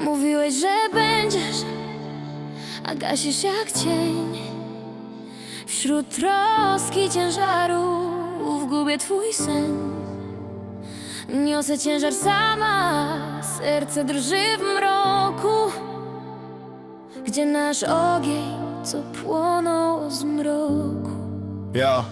Mówiłeś, że będziesz, a gasisz jak cień. Wśród troski ciężarów gubię twój sen. Niosę ciężar sama, serce drży w mroku, gdzie nasz ogień, co płonął z mroku. Ja,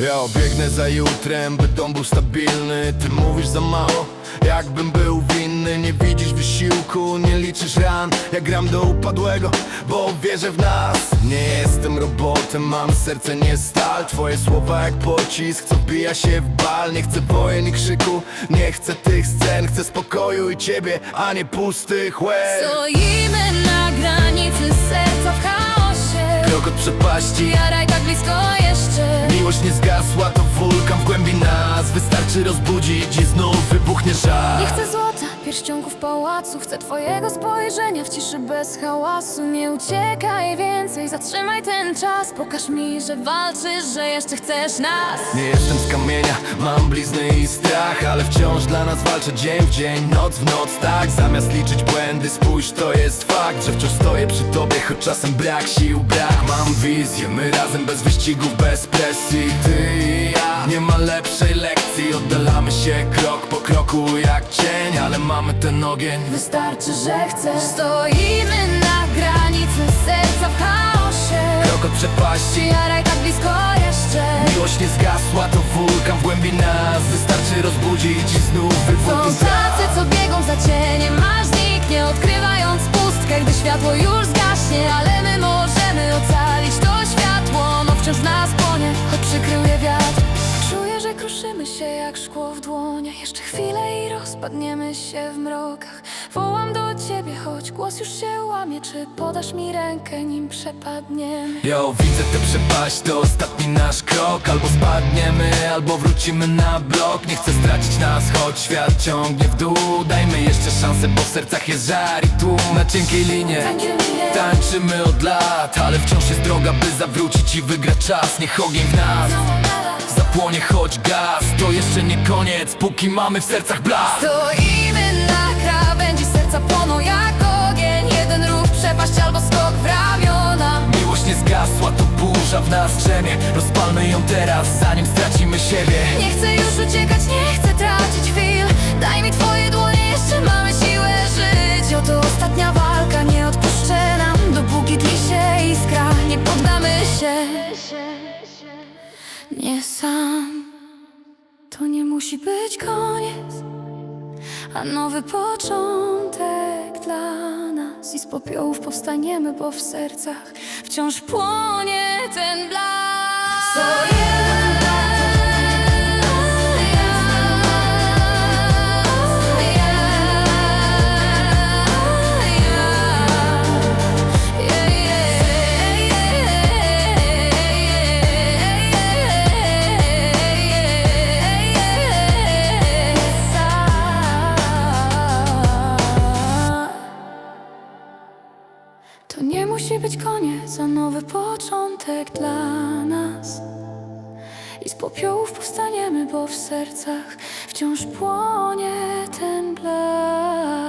ja biegnę za jutrem, by dom był stabilny Ty mówisz za mało, jakbym był Nie widzisz wysiłku, nie liczysz ran. Ja gram do upadłego, bo wierzę w nas. Nie jestem robotem, mam serce nie stal. Twoje słowa jak pocisk, co wbija się w bal. Nie chcę wojen i krzyku, nie chcę tych scen. Chcę spokoju i ciebie, a nie pustych łez. Stoimy na granicy serca w chaosie. Krok od przepaści. Jaraj tak blisko jeszcze. Miłość nie zgasła, to wulkan w głębi nas. Wystarczy rozbudzić i znów wybuchnie żar Nie chcę złota, pierścionków pałacu Chcę twojego spojrzenia. W ciszy bez hałasu Nie uciekaj więcej, zatrzymaj ten czas. Pokaż mi, że walczysz, że jeszcze chcesz nas. Nie jestem z kamienia, mam blizny i strach Ale wciąż dla nas walczę dzień w dzień, noc w noc Tak, zamiast liczyć błędy, spójrz, to jest fakt Że wciąż stoję przy tobie, choć czasem brak sił, brak. Mam wizję, my razem bez wyścigów, bez presji. Ty i ja, nie ma lepszej lekcji Oddalamy się krok po kroku jak cień Ale mamy ten ogień. Wystarczy, że chcesz. Stoimy na granicy serca w chaosie. Krok od przepaści. Jaraj tak blisko jeszcze? Miłość nie zgasła, to wulkan w głębi nas. Wystarczy rozbudzić i znów Są wybuchnie tacy, co biegą za cieniem Aż zniknie, odkrywając pustkę Gdy światło już zgaśnie szkło w dłoniach Jeszcze chwilę i rozpadniemy się w mrokach. Wołam do ciebie, choć głos już się łamie. Czy podasz mi rękę, nim przepadniemy? Yo, widzę tę przepaść, to ostatni nasz krok. Albo spadniemy, albo wrócimy na blok. Nie chcę stracić nas, choć świat ciągnie w dół. Dajmy jeszcze szansę, bo w sercach jest żar i tłum. Na cienkiej linie tańczymy od lat Ale wciąż jest droga, by zawrócić i wygrać czas. Niech ogień w nas zapłonie, choć gaz To jeszcze nie koniec, póki mamy w sercach blask. Stoimy na krawędzi, serca płoną jak ogień. Jeden ruch, przepaść albo skok w ramiona. Miłość nie zgasła, to burza w nas drzemie Rozpalmy ją teraz, zanim stracimy siebie. Nie chcę już uciekać, nie chcę tracić chwil. Daj mi twoje dłonie, jeszcze mamy siłę żyć. Oto ostatnia walka, nie odpuszczę nam Dopóki tli się iskra, nie poddamy się Nie sam. To nie musi być koniec. A nowy początek dla nas. I z popiołów powstaniemy, bo w sercach Wciąż płonie musi być koniec, a nowy początek dla nas. I z popiołów powstaniemy, bo w sercach wciąż płonie ten blask.